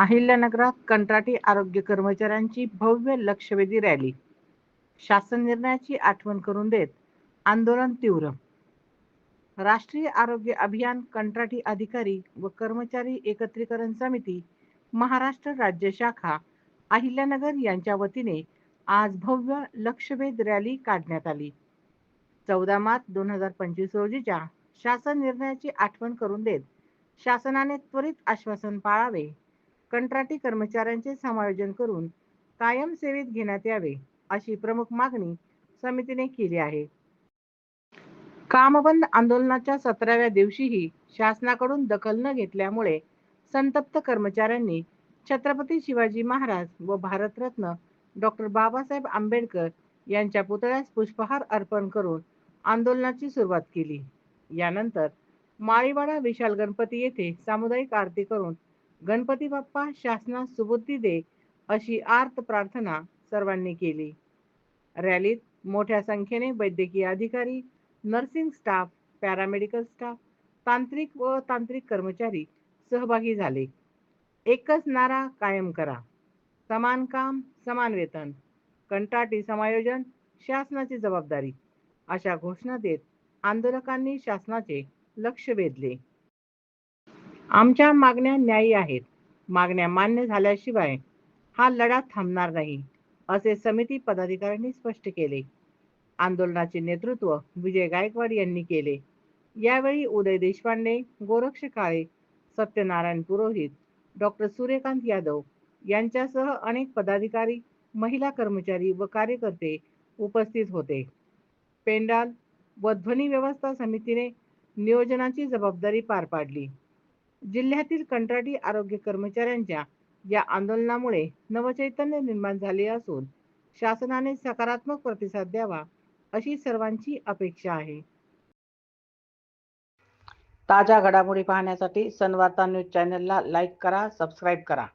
अहिल्यानगरात कंत्राटी आरोग्य कर्मचाऱ्यांची भव्य लक्षवेधी रॅली. शासन निर्णयाची आठवण करून देत आंदोलन तीव्र. राष्ट्रीय आरोग्य अभियान कंत्राटी अधिकारी व कर्मचारी एकत्रीकरण समिती महाराष्ट्र राज्य शाखा अहिल्यानगर यांच्या वतीने आज भव्य लक्षवेध रॅली काढण्यात आली. चौदा मार्च दोन हजार पंचवीस रोजीच्या शासन निर्णयाची आठवण करून देत शासनाने त्वरित आश्वासन पाळावे. कंत्राटी कर्मचाऱ्यांचे समायोजन करून कायम सेवेत घेण्यात यावे अशी प्रमुख मागणी समितीने केली आहे. कामबंद आंदोलनाच्या सतराव्या दिवशीही शासनाकडून दखल न घेतल्यामुळे संतप्त कर्मचाऱ्यांनी छत्रपती शिवाजी महाराज व भारतरत्न डॉक्टर बाबासाहेब आंबेडकर यांच्या पुतळ्यास पुष्पहार अर्पण करून आंदोलनाची सुरुवात केली. यानंतर माळीवाडा विशाल गणपती येथे सामुदायिक आरती करून गणपती बाप्पा शासनास सुबुद्धी दे अशी आर्त प्रार्थना सर्वांनी केली. रॅलीत मोठ्या संख्येने वैद्यकीय अधिकारी नर्सिंग स्टाफ पॅरामेडिकल स्टाफ तांत्रिक व तांत्रिक कर्मचारी सहभागी झाले. एकच नारा कायम करा. समान काम समान वेतन. कंत्राटी समायोजन शासनाची जबाबदारी. अशा घोषणा देत आंदोलकांनी शासनाचे लक्ष वेधले. आमच्या मागण्या न्यायी आहेत. मागण्या मान्य झाल्याशिवाय हा लढा थांबणार नाही असे समिती पदाधिकाऱ्यांनी स्पष्ट केले. आंदोलनाचे नेतृत्व विजय गायकवाड यांनी केले. यावेळी उदय देशपांडे गोरक्ष काळे सत्यनारायण पुरोहित डॉक्टर सूर्यकांत यादव यांच्यासह अनेक पदाधिकारी महिला कर्मचारी व कार्यकर्ते उपस्थित होते. पेंडाल व ध्वनी व्यवस्था समितीने नियोजनाची जबाबदारी पार पाडली. जिल्ह्यातील कंत्राटी आरोग्य कर्मचाऱ्यांच्या या आंदोलनामुळे नवचैतन्य निर्माण झाले असून शासनाने सकारात्मक प्रतिसाद द्यावा अशी सर्वांची अपेक्षा आहे. ताज्या घडामोडी पाहण्यासाठी सनवार्ता न्यूज चॅनलला लाईक करा सबस्क्राईब करा.